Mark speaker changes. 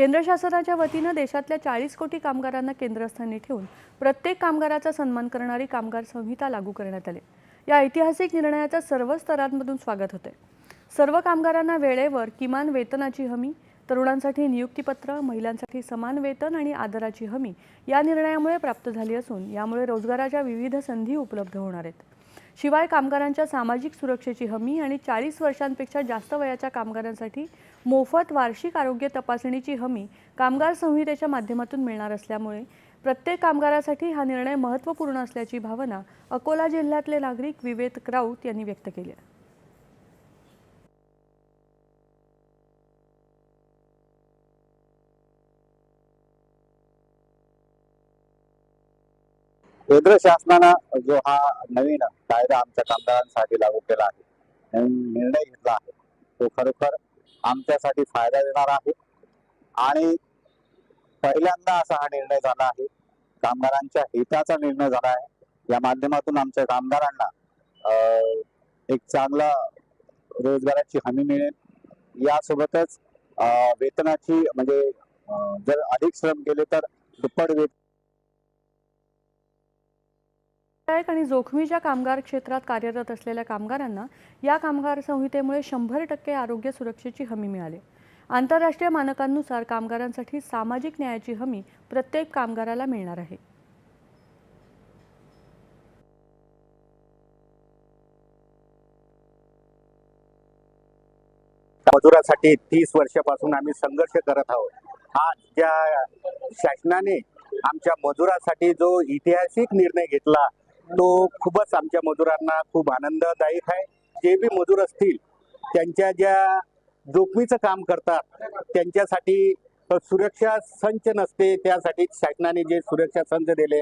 Speaker 1: केंद्र शासनाच्या वतीनं देशातल्या चाळीस कोटी कामगारांना केंद्रस्थानी ठेवून प्रत्येक कामगाराचा सन्मान करणारी कामगार संहिता लागू करण्यात आली. या ऐतिहासिक निर्णयाचं सर्व स्तरांमधून स्वागत होते सर्व कामगारांना वेळेवर किमान वेतनाची हमी तरुणांसाठी नियुक्तीपत्र महिलांसाठी समान वेतन आणि आदराची हमी या निर्णयामुळे प्राप्त झाली असून यामुळे रोजगाराच्या विविध संधी उपलब्ध होणार आहेत. शिवाय कामगारांच्या सामाजिक सुरक्षेची हमी आणि चाळीस वर्षांपेक्षा जास्त वयाच्या कामगारांसाठी मोफत वार्षिक आरोग्य तपासणीची हमी कामगार संहितेच्या माध्यमातून मिळणार असल्यामुळे प्रत्येक कामगारासाठी हा निर्णय महत्त्वपूर्ण असल्याची भावना अकोला जिल्ह्यातले नागरिक विवेक राऊत यांनी व्यक्त केली आहे.
Speaker 2: केंद्र शासनानं जो हा नवीन कायदा आमच्या कामगारांसाठी लागू केला आहे नवीन निर्णय घेतला आहे तो खरोखर आमच्यासाठी फायदा देणार आहे. आणि पहिल्यांदा असा हा निर्णय झाला आहे कामगारांच्या हिताचा निर्णय झाला आहे. या माध्यमातून आमच्या कामगारांना अं, एक चांगला रोजगाराची हमी मिळेल. यासोबतच अं, वेतनाची म्हणजे जर अधिक श्रम केले तर दुप्पट वेतन
Speaker 1: आणि जोखमीच्या कामगार क्षेत्रात कार्यरत असलेल्या कामगारांना या कामगार संहितेमुळे शंभर टक्के आरोग्य सुरक्षेची हमी मिळाली. आंतरराष्ट्रीय मानकांनुसार कामगारांसाठी सामाजिक न्यायाची हमी प्रत्येक कामगाराला मिळणार आहे.
Speaker 3: मजुरासाठी तीस वर्षापासून आम्ही संघर्ष करत आहोत. आज ज्या शासनाने आमच्या मजुरासाठी जो ऐतिहासिक निर्णय घेतला तो खूपच आमच्या मजुरांना खूप आनंददायक आहे. जे बी मजूर असतील त्यांच्या ज्या जोखमीचं काम करतात त्यांच्यासाठी सुरक्षा संच नसते त्यासाठी शासनाने जे सुरक्षा संच दिले